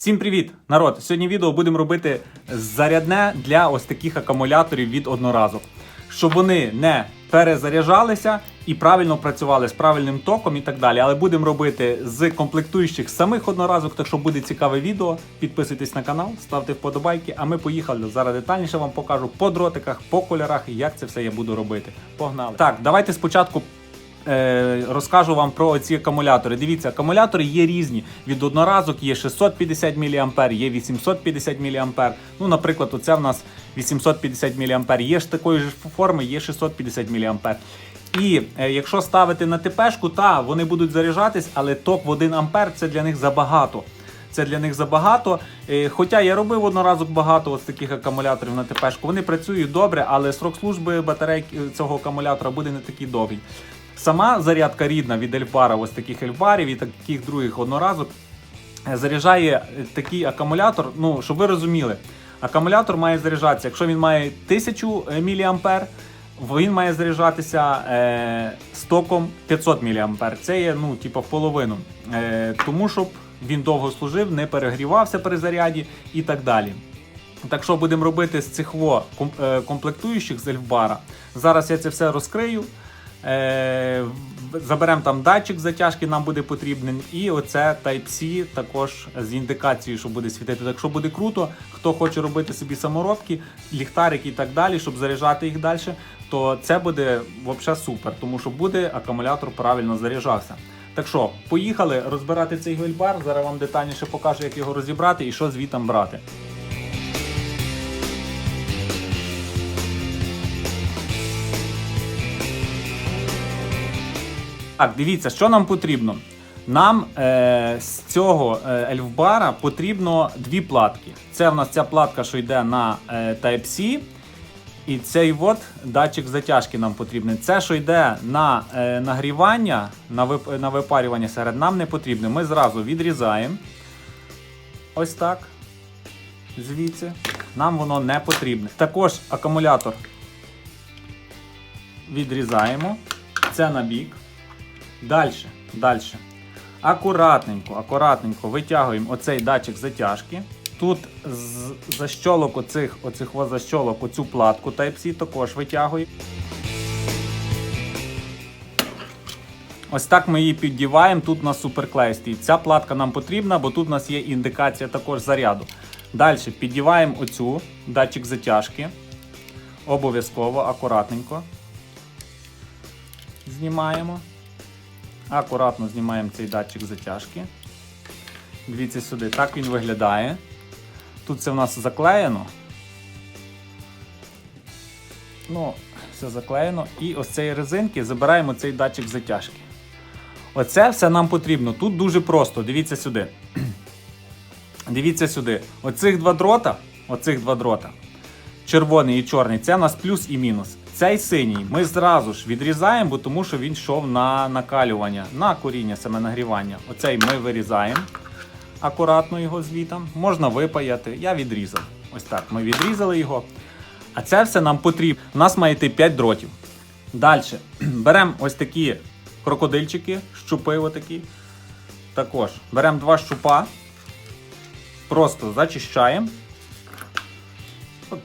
Всім привіт, народ! Сьогодні відео будемо робити зарядне для ось таких акумуляторів від одноразок, щоб вони не перезаряджалися і правильно працювали з правильним током і так далі. Але будемо робити з комплектуючих самих одноразок. Так що буде цікаве відео. Підписуйтесь на канал, ставте вподобайки. А ми поїхали. Зараз детальніше вам покажу по дротиках, по кольорах, як це все я буду робити. Погнали! Так, давайте спочатку розкажу вам про ці акумулятори. Дивіться, акумулятори є різні. Від одноразок є 650 мА, є 850 мА. Ну, наприклад, оце в нас 850 мА. Є ж такої ж форми, є 650 мА. І е, якщо ставити на ТПшку, та вони будуть заряджатись, але ток в 1 А це для них забагато. Це для них забагато. Е, Хоча я робив одноразок багато ось таких акумуляторів на ТПшку. Вони працюють добре, але срок служби батарей е, цього акумулятора буде не такий довгий. Сама зарядка рідна від Ельфбара, ось таких Ельфбарів і таких других одноразок, е, заряджає е, такий акумулятор. Ну, щоб ви розуміли, акумулятор має заряджатися, якщо він має 1000 мА, він має заряджатися е, з током 500 мА. Це є ну, типу, в половину. Е, тому щоб він довго служив, не перегрівався при заряді і так далі. Так що будемо робити з цих е, комплектуючих з Ельфбара. Зараз я це все розкрию. Е, Заберемо там датчик затяжки, нам буде потрібен. І оце Type-C також з індикацією, що буде світити. Так що буде круто, хто хоче робити собі саморобки, ліхтарики і так далі, щоб заряджати їх далі, то це буде взагалі супер, тому що буде акумулятор правильно заряджався. Так що, поїхали розбирати цей гельбар. Зараз вам детальніше покажу, як його розібрати і що звітом брати. Так, дивіться, що нам потрібно. Нам е, з цього е, ельфбара потрібно дві платки. Це в нас ця платка, що йде на е, Type-C. І цей от датчик затяжки нам потрібен. Це, що йде на е, нагрівання, на, вип, на випарювання серед нам не потрібно. Ми зразу відрізаємо. Ось так. Звідси. Нам воно не потрібне. Також акумулятор відрізаємо. Це на бік. Далі, далі. Акуратненько, акуратненько витягуємо оцей датчик затяжки. Тут защолок оцих, оцих защолок оцю платку Type-C також витягуємо. Ось так ми її піддіваємо. Тут у нас суперклей стоїть. Ця платка нам потрібна, бо тут у нас є індикація також заряду. Далі піддіваємо оцю датчик затяжки. Обов'язково, акуратненько. Знімаємо. Акуратно знімаємо цей датчик затяжки. Дивіться сюди, так він виглядає. Тут це в нас заклеєно. Ну, все заклеєно. І ось цієї резинки забираємо цей датчик затяжки. Оце все нам потрібно. Тут дуже просто. Дивіться сюди. Дивіться сюди. Оцих два дрота, оцих два дрота, червоний і чорний, це у нас плюс і мінус. Цей синій ми зразу ж відрізаємо, бо тому що він йшов на накалювання, на коріння, саме нагрівання. Оцей ми вирізаємо акуратно його звітом. Можна випаяти. Я відрізав. Ось так. Ми відрізали його. А це все нам потрібно. У нас має йти 5 дротів. Далі беремо ось такі крокодильчики, щупи отакі. Також беремо два щупа, просто зачищаємо. От,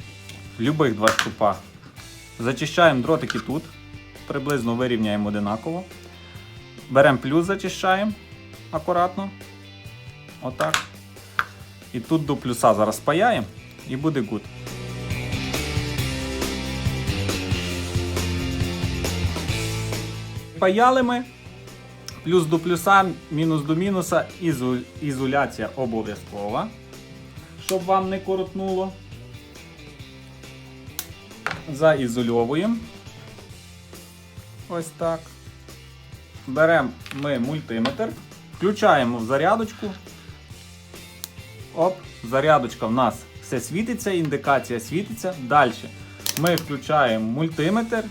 любих два щупа. Зачищаємо дротики тут, приблизно вирівняємо одинаково. Беремо плюс, зачищаємо акуратно. Отак. І тут до плюса зараз паяємо і буде гуд. Паяли ми. Плюс до плюса, мінус до мінуса, ізоляція обов'язкова. Щоб вам не коротнуло. Заізольовуємо. Ось так. Беремо ми мультиметр, включаємо в зарядочку. Оп, зарядочка в нас все світиться, індикація світиться. Далі ми включаємо мультиметр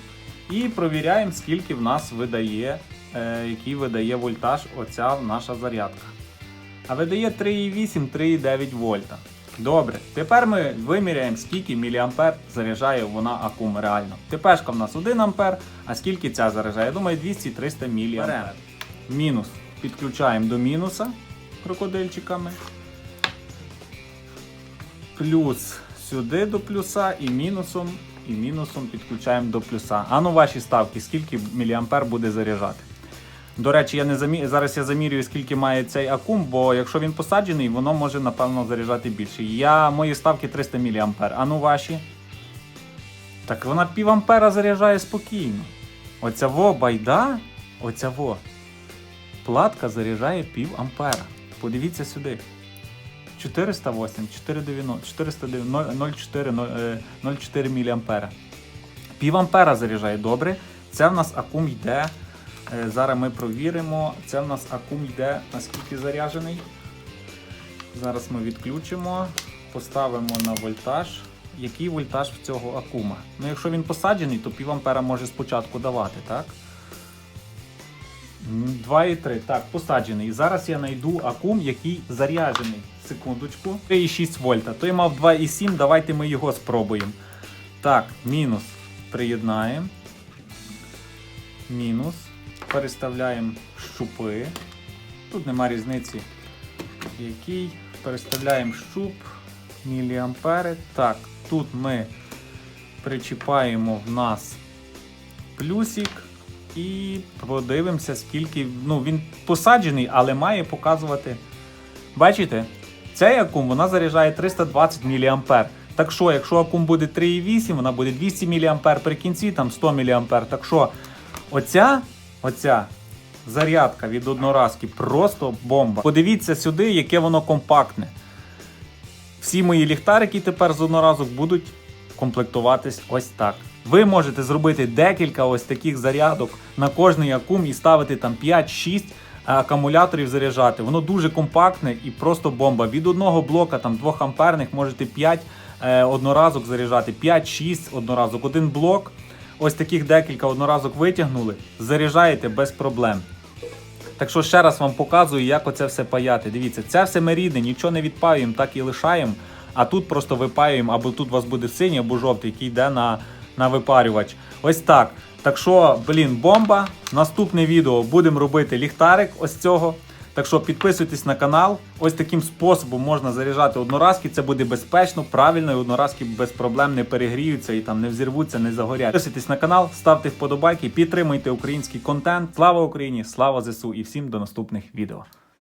і провіряємо, скільки в нас видає, е, який видає вольтаж оця наша зарядка. А видає 3,8-3,9 вольта. Добре, тепер ми виміряємо, скільки міліампер заряджає вона акум реально. ТПшка в нас 1 ампер, а скільки ця заряджає? Я думаю, 200-300 міліампер. Мінус. Підключаємо до мінуса крокодильчиками. плюс сюди до плюса і мінусом, і мінусом підключаємо до плюса. А ну ваші ставки, скільки міліампер буде заряджати? До речі, я не замі... зараз я замірюю, скільки має цей акум, бо якщо він посаджений, воно може напевно заряджати більше. Я мої ставки 300 мА. А ну ваші. Так вона пів ампера заряджає спокійно. Оця во байда, оця во. Платка заряджає пів ампера. Подивіться сюди. 408, 490, 490, 0,4, е, 0,4 мА. Пів ампера заряджає добре. Це в нас акум йде. Е, Зараз ми провіримо. Це в нас акум йде наскільки заряджений. Зараз ми відключимо, поставимо на вольтаж. Який вольтаж в цього акума? Ну, якщо він посаджений, то пів ампера може спочатку давати, так? 2,3. Так, посаджений. Зараз я знайду акум, який заряджений. Секундочку. 3,6 вольта. Той мав 2,7. Давайте ми його спробуємо. Так, мінус. Приєднаємо. Мінус. Переставляємо щупи. Тут нема різниці. Який. Переставляємо щуп. Міліампери. Так, тут ми причіпаємо в нас плюсик. І подивимося, скільки. Ну, він посаджений, але має показувати. Бачите? Цей акум вона заряджає 320 мА. Так що, якщо акум буде 3,8, вона буде 200 мА при кінці, там 100 мА. Так що, оця, оця зарядка від одноразки просто бомба. Подивіться сюди, яке воно компактне. Всі мої ліхтарики тепер з одноразок будуть комплектуватись ось так. Ви можете зробити декілька ось таких зарядок на кожний акум і ставити там 5-6 акумуляторів заряджати. Воно дуже компактне і просто бомба. Від одного блока там 2 амперних можете 5 е, одноразок заряджати, 5-6 одноразок. Один блок, ось таких декілька одноразок витягнули, заряджаєте без проблем. Так що ще раз вам показую, як оце все паяти. Дивіться, це все ми рідне, нічого не відпаюємо, так і лишаємо. А тут просто випаюємо, або тут у вас буде синій або жовтий, який йде на, на випарювач. Ось так. Так що, блін, бомба. Наступне відео будемо робити ліхтарик ось цього. Так що підписуйтесь на канал. Ось таким способом можна заряджати одноразки. Це буде безпечно, правильно, і одноразки без проблем не перегріються і там не взірвуться, не загорять. Підписуйтесь на канал, ставте вподобайки, підтримуйте український контент. Слава Україні! Слава ЗСУ і всім до наступних відео.